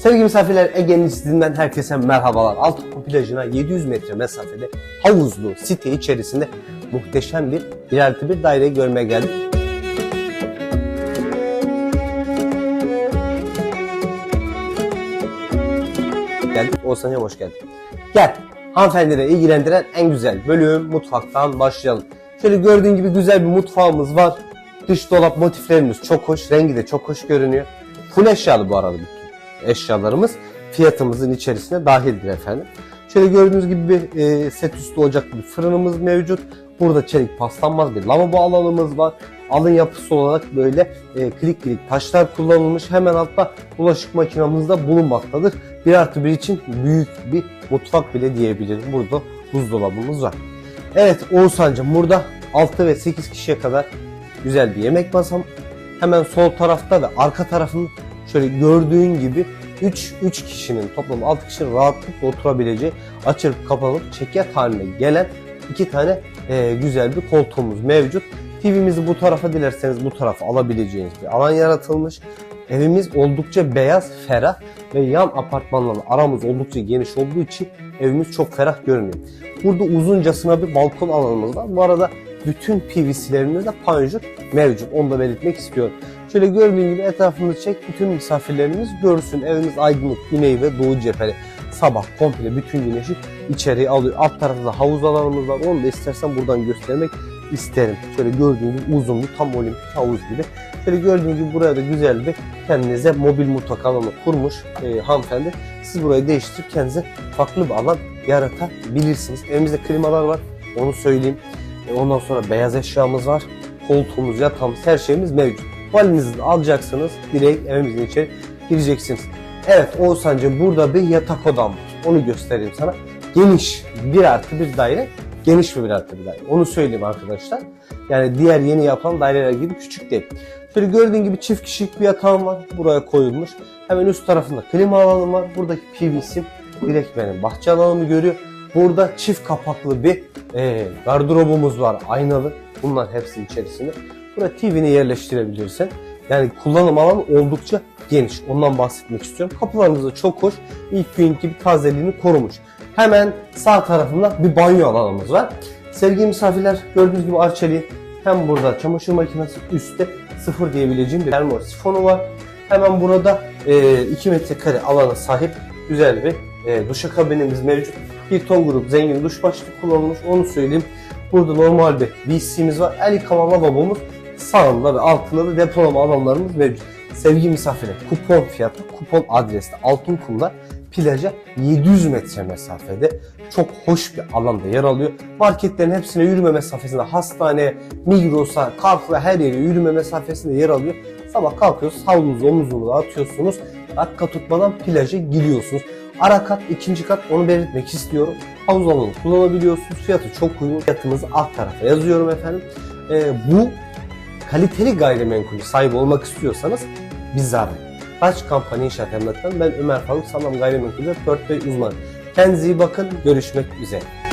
Sevgili misafirler Ege'nin çizdiğinden herkese merhabalar. Altıokul plajına 700 metre mesafede havuzlu site içerisinde muhteşem bir bir artı bir daire görmeye geldik. Geldik. Oğuzhan hoş geldin. Gel. Hanımefendileri ilgilendiren en güzel bölüm mutfaktan başlayalım. Şöyle gördüğün gibi güzel bir mutfağımız var. Dış dolap motiflerimiz çok hoş. Rengi de çok hoş görünüyor. Full eşyalı bu arada eşyalarımız. Fiyatımızın içerisine dahildir efendim. Şöyle gördüğünüz gibi bir e, set üstü ocaklı bir fırınımız mevcut. Burada çelik paslanmaz bir lavabo alanımız var. Alın yapısı olarak böyle e, klik klik taşlar kullanılmış. Hemen altta bulaşık makinamız da bulunmaktadır. 1 artı 1 için büyük bir mutfak bile diyebilirim. Burada buzdolabımız var. Evet Oğuzhan'cığım burada 6 ve 8 kişiye kadar güzel bir yemek masam. Hemen sol tarafta ve arka tarafında şöyle gördüğün gibi 3 3 kişinin toplam 6 kişinin rahatlıkla oturabileceği açılıp kapanıp çekyat haline gelen iki tane e, güzel bir koltuğumuz mevcut. TV'mizi bu tarafa dilerseniz bu tarafa alabileceğiniz bir alan yaratılmış. Evimiz oldukça beyaz, ferah ve yan apartmanlarla aramız oldukça geniş olduğu için evimiz çok ferah görünüyor. Burada uzuncasına bir balkon alanımız var. Bu arada bütün PVC'lerimizde panjur mevcut. Onu da belirtmek istiyorum. Şöyle gördüğün gibi etrafımızı çek. Bütün misafirlerimiz görsün. Evimiz aydınlık, güney ve doğu cepheli. Sabah komple bütün güneşi içeriye alıyor. Alt tarafta da havuz alanımız var. Onu da istersen buradan göstermek isterim. Şöyle gördüğün gibi uzun bir tam olimpik havuz gibi. Şöyle gördüğün gibi buraya da güzel bir kendinize mobil mutfak alanı kurmuş e, hanımefendi. Siz burayı değiştirip kendinize farklı bir alan yaratabilirsiniz. Evimizde klimalar var. Onu söyleyeyim. E, ondan sonra beyaz eşyamız var. Koltuğumuz, yatağımız, her şeyimiz mevcut. Valinizi alacaksınız. Direkt evimizin içeri gireceksiniz. Evet Oğuzhan'cığım burada bir yatak odam var. Onu göstereyim sana. Geniş bir artı bir daire. Geniş bir artı bir daire. Onu söyleyeyim arkadaşlar. Yani diğer yeni yapılan daireler gibi küçük değil. Şöyle gördüğün gibi çift kişilik bir yatağım var. Buraya koyulmuş. Hemen üst tarafında klima alanım var. Buradaki PVC direkt benim bahçe alanımı görüyor. Burada çift kapaklı bir e, gardırobumuz var aynalı. Bunlar hepsi içerisinde. Buraya TV'ni yerleştirebilirsin. Yani kullanım alanı oldukça geniş. Ondan bahsetmek istiyorum. Kapılarımız da çok hoş. İlk günkü bir tazeliğini korumuş. Hemen sağ tarafında bir banyo alanımız var. Sevgili misafirler gördüğünüz gibi Arçelik'in hem burada çamaşır makinesi üstte sıfır diyebileceğim bir termo sifonu var. Hemen burada e, 2 metrekare alana sahip güzel bir e, duşakabinimiz mevcut. Bir ton grup zengin duş başlığı kullanılmış onu söyleyeyim. Burada normal bir WC'miz var. El yıkama lavabomuz sağında ve altında da depolama alanlarımız mevcut. Sevgili misafirler kupon fiyatı, kupon adreste Altınkum'da plaja 700 metre mesafede çok hoş bir alanda yer alıyor. Marketlerin hepsine yürüme mesafesinde hastane, Migros'a, Carrefour'a her yere yürüme mesafesinde yer alıyor. Sabah kalkıyorsunuz, havlunuzu omuzunuza atıyorsunuz. Dakika tutmadan plaja giriyorsunuz. Ara kat, ikinci kat onu belirtmek istiyorum. Havuz alanı kullanabiliyorsunuz. Fiyatı çok uygun. Fiyatımızı alt tarafa yazıyorum efendim. Ee, bu kaliteli gayrimenkul sahibi olmak istiyorsanız bizi arayın. Taç Kampanya İnşaat Emlak'tan ben Ömer Faruk Sağlam Gayrimenkul'de 4 Bey uzman. Kendinize iyi bakın. Görüşmek üzere.